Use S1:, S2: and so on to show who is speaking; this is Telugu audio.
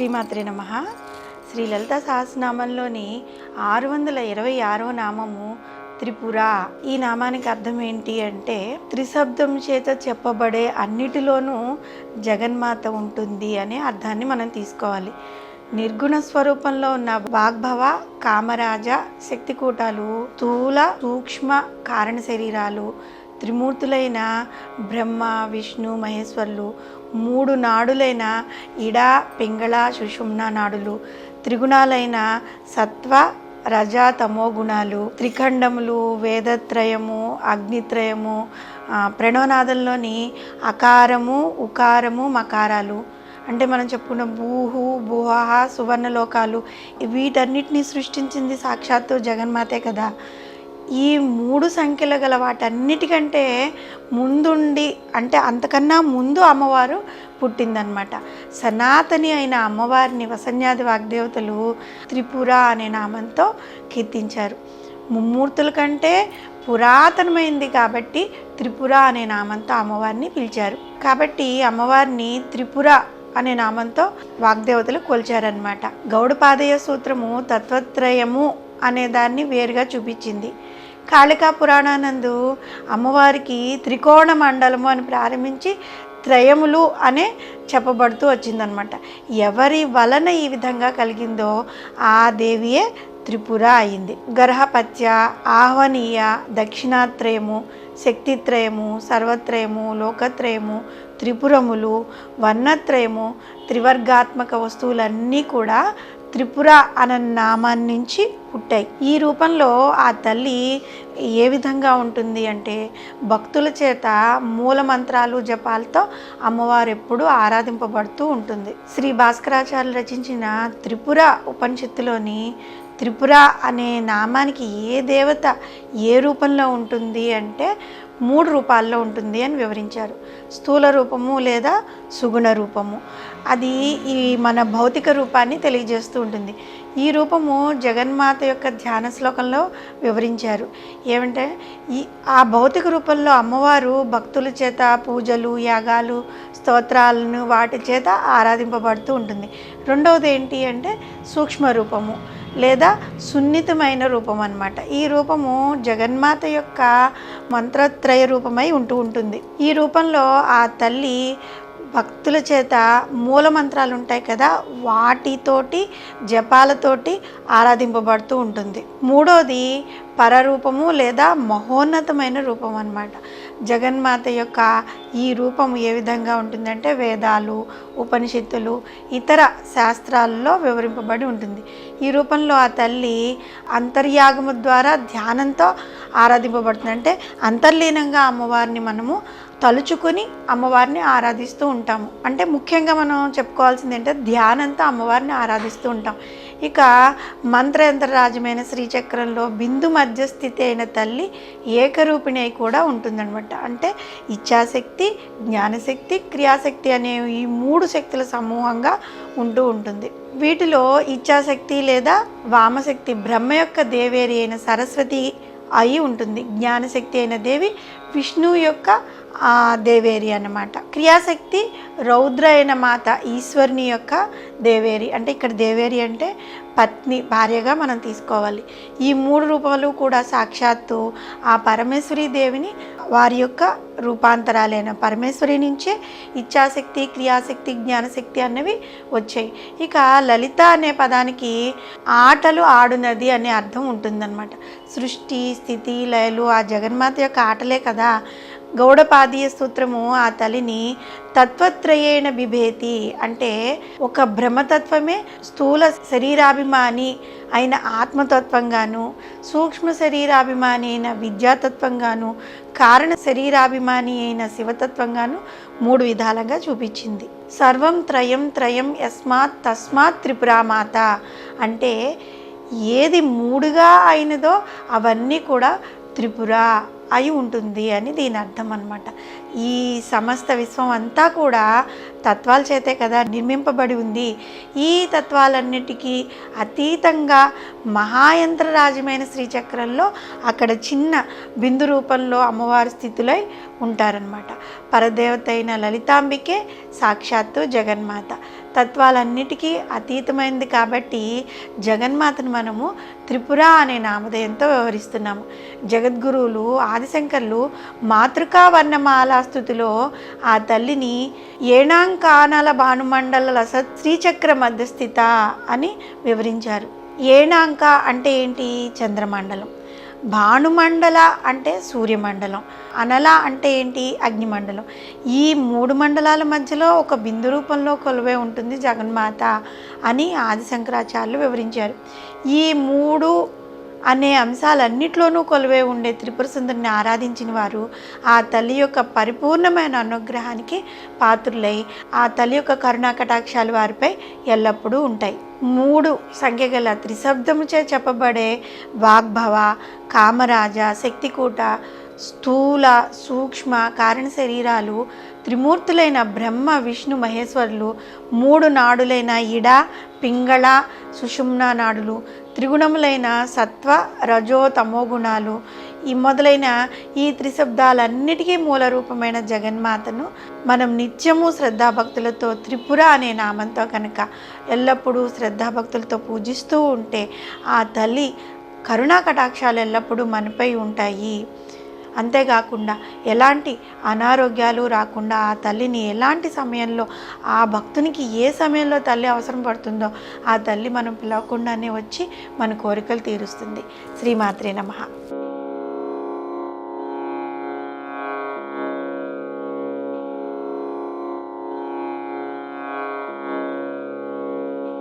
S1: శ్రీమాత్రే నమ. శ్రీ లలిత సహస్రనామంలోని ఆరు వందల ఇరవై ఆరవ నామము త్రిపుర. ఈ నామానికి అర్థం ఏంటి అంటే త్రిశబ్దం చేత చెప్పబడే అన్నిటిలోనూ జగన్మాత ఉంటుంది అనే అర్థాన్ని మనం తీసుకోవాలి. నిర్గుణ స్వరూపంలో ఉన్న వాగ్భవ కామరాజ శక్తికూటాలు స్థూల సూక్ష్మ కారణ శరీరాలు త్రిమూర్తులైన బ్రహ్మ విష్ణు మహేశ్వరులు మూడు నాడులైన ఇడ పింగళ సుషుమ్న నాడులు త్రిగుణాలైన సత్వ రజ తమో గుణాలు త్రిఖండములు వేదత్రయము అగ్నిత్రయము ప్రణవనాదంలోని అకారము ఉకారము మకారాలు. అంటే మనం చెప్పుకున్న భూహు భువహ సువర్ణలోకాలు వీటన్నిటిని సృష్టించింది సాక్షాత్తు జగన్మాతే కదా. ఈ మూడు సంఖ్యలు గల వాటన్నిటికంటే ముందుండి అంటే అంతకన్నా ముందు అమ్మవారు పుట్టిందనమాట సనాతని అయిన అమ్మవారిని వసన్యాది వాగ్దేవతలు త్రిపుర అనే నామంతో కీర్తించారు. ముమ్మూర్తుల కంటే పురాతనమైంది కాబట్టి త్రిపుర అనే నామంతో అమ్మవారిని పిలిచారు. కాబట్టి అమ్మవారిని త్రిపుర అనే నామంతో వాగ్దేవతలు కొలిచారనమాట గౌడపాదయ సూత్రము తత్వత్రయము అనే దాన్ని వేరుగా చూపించింది. కాళికా పురాణానందు అమ్మవారికి త్రికోణ మండలము అని ప్రారంభించి త్రయములు అనే చెప్పబడుతూ వచ్చిందనమాట ఎవరి వలన ఈ విధంగా కలిగిందో ఆ దేవియే త్రిపుర అయింది. గర్హపత్య ఆహ్వనీయ దక్షిణాత్రయము శక్తిత్రయము సర్వత్రయము లోకత్రయము త్రిపురములు వర్ణత్రయము త్రివర్గాత్మక వస్తువులన్నీ కూడా త్రిపుర అన్న నామాన్ని నుంచి పుట్టాయి. ఈ రూపంలో ఆ తల్లి ఏ విధంగా ఉంటుంది అంటే భక్తుల చేత మూల మంత్రాలు జపాలతో అమ్మవారు ఎప్పుడూ ఆరాధింపబడుతూ ఉంటుంది. శ్రీ భాస్కరాచార్యులు రచించిన త్రిపుర ఉపనిషత్తులోని త్రిపుర అనే నామానికి ఏ దేవత ఏ రూపంలో ఉంటుంది అంటే మూడు రూపాల్లో ఉంటుంది అని వివరించారు. స్థూల రూపము లేదా సుగుణ రూపము. అది ఈ మన భౌతిక రూపాన్ని తెలియజేస్తూ ఉంటుంది. ఈ రూపము జగన్మాత యొక్క ధ్యాన శ్లోకంలో వివరించారు. ఏమంటే ఈ ఆ భౌతిక రూపంలో అమ్మవారు భక్తుల చేత పూజలు యాగాలు స్తోత్రాలను వాటి చేత ఆరాధింపబడుతూ ఉంటుంది. రెండవది ఏంటి అంటే సూక్ష్మ రూపము. లేదా సున్నితమైన రూపం అనమాట ఈ రూపము జగన్మాత యొక్క మంత్రత్రయ రూపమై ఉంటూ ఉంటుంది. ఈ రూపంలో ఆ తల్లి భక్తుల చేత మూల మంత్రాలు ఉంటాయి కదా వాటితోటి జపాలతోటి ఆరాధింపబడుతూ ఉంటుంది. మూడోది పరరూపము లేదా మహోన్నతమైన రూపం అన్నమాట. జగన్మాత యొక్క ఈ రూపం ఏ విధంగా ఉంటుందంటే వేదాలు ఉపనిషత్తులు ఇతర శాస్త్రాల్లో వివరింపబడి ఉంటుంది. ఈ రూపంలో ఆ తల్లి అంతర్యాగము ద్వారా ధ్యానంతో ఆరాధింపబడుతుంది. అంటే అంతర్లీనంగా అమ్మవారిని మనము తలుచుకొని అమ్మవారిని ఆరాధిస్తూ ఉంటాము. అంటే ముఖ్యంగా మనం చెప్పుకోవాల్సింది ఏంటంటే ధ్యానంతో అమ్మవారిని ఆరాధిస్తూ ఉంటాం. ఇక మంత్రయంత్రరాజమైన శ్రీచక్రంలో బిందు మధ్యస్థితి అయిన తల్లి ఏకరూపిణి అయి కూడా ఉంటుందన్నమాట. అంటే ఇచ్ఛాశక్తి జ్ఞానశక్తి క్రియాశక్తి అనే ఈ మూడు శక్తుల సమూహంగా ఉంటూ ఉంటుంది. వీటిలో ఇచ్ఛాశక్తి లేదా వామశక్తి బ్రహ్మ యొక్క దేవేరి అయిన సరస్వతి అయి ఉంటుంది. జ్ఞానశక్తి అయిన దేవి విష్ణువు యొక్క దేవేరి అన్నమాట. క్రియాశక్తి రౌద్ర అయిన మాత ఈశ్వరుని యొక్క దేవేరి. అంటే ఇక్కడ దేవేరి అంటే పత్ని భార్యగా మనం తీసుకోవాలి. ఈ మూడు రూపాలు కూడా సాక్షాత్తు ఆ పరమేశ్వరి దేవిని వారి యొక్క రూపాంతరాలైన పరమేశ్వరి నుంచే ఇచ్ఛాశక్తి క్రియాశక్తి జ్ఞానశక్తి అన్నవి వచ్చాయి. ఇక లలిత అనే పదానికి ఆటలు ఆడునది అనే అర్థం ఉంటుందన్నమాట. సృష్టి స్థితి లయలు ఆ జగన్మాత యొక్క ఆటలే కదా. గౌడపాదీయ సూత్రము ఆ తల్లిని తత్వత్రయేణ బిభేతి అంటే ఒక బ్రహ్మతత్వమే స్థూల శరీరాభిమాని అయిన ఆత్మతత్వంగాను సూక్ష్మ శరీరాభిమాని అయిన విద్యాతత్వంగాను కారణ శరీరాభిమాని అయిన శివతత్వంగాను మూడు విధాలుగా చూపించింది. సర్వం త్రయం త్రయం యస్మాత్ తస్మాత్ త్రిపురామాత అంటే ఏది మూడుగా అయినదో అవన్నీ కూడా త్రిపుర. అయి ఉంటుంది అని దీని అర్థం అనమాట ఈ సమస్త విశ్వం అంతా కూడా తత్వాల చేతే కదా నిర్మింపబడి ఉంది. ఈ తత్వాలన్నిటికీ అతీతంగా మహాయంత్రరాజమైన శ్రీచక్రంలో అక్కడ చిన్న బిందు రూపంలో అమ్మవారి స్థితులై ఉంటారనమాట పరదేవత అయిన లలితాంబికే సాక్షాత్తు జగన్మాత. తత్వాలన్నిటికీ అతీతమైనది కాబట్టి జగన్మాతను మనము త్రిపుర అనే నామధేయంతో వ్యవహరిస్తున్నాము. జగద్గురువులు ఆదిశంకర్లు మాతృకా వర్ణమాల స్థుతిలో ఆ తల్లిని ఏణాంకానల భానుమండల లస శ్రీచక్ర మధ్యస్థిత అని వివరించారు. ఏణాంక అంటే ఏంటి? చంద్రమండలం. భానుమండల అంటే సూర్యమండలం అనల అంటే ఏంటి? అగ్నిమండలం. ఈ మూడు మండలాల మధ్యలో ఒక బిందు రూపంలో కొలువే ఉంటుంది జగన్మాత అని ఆదిశంకరాచార్యులు వివరించారు. ఈ మూడు అనే అంశాలన్నిట్లోనూ కొలువే ఉండే త్రిపుర సుందరిని ఆరాధించిన వారు ఆ తల్లి యొక్క పరిపూర్ణమైన అనుగ్రహానికి పాత్రులై ఆ తల్లి యొక్క కరుణా కటాక్షాలు వారిపై ఎల్లప్పుడూ ఉంటాయి. మూడు సంఖ్య గల త్రిశబ్దముచే చెప్పబడే వాగ్భవ కామరాజ శక్తికూట స్థూల సూక్ష్మ కారణ శరీరాలు త్రిమూర్తులైన బ్రహ్మ విష్ణు మహేశ్వరులు మూడు నాడులైన ఇడ పింగళ సుషుమ్న నాడులు త్రిగుణములైన సత్వ రజో తమో గుణాలు. ఈ మొదలైన ఈ త్రిశబ్దాలన్నిటికీ మూల రూపమైన జగన్మాతను మనం నిత్యము శ్రద్ధాభక్తులతో త్రిపుర అనే నామంతో కనుక ఎల్లప్పుడూ శ్రద్ధాభక్తులతో పూజిస్తూ ఉంటే ఆ తల్లి కరుణా కటాక్షాలు ఎల్లప్పుడూ మనపై ఉంటాయి. అంతేకాకుండా ఎలాంటి అనారోగ్యాలు రాకుండా ఆ తల్లిని ఎలాంటి సమయంలో ఆ భక్తునికి ఏ సమయంలో తల్లి అవసరం పడుతుందో ఆ తల్లి మనం పిలవకుండానే వచ్చి మన కోరికలు తీరుస్తుంది. శ్రీమాత్రే నమః.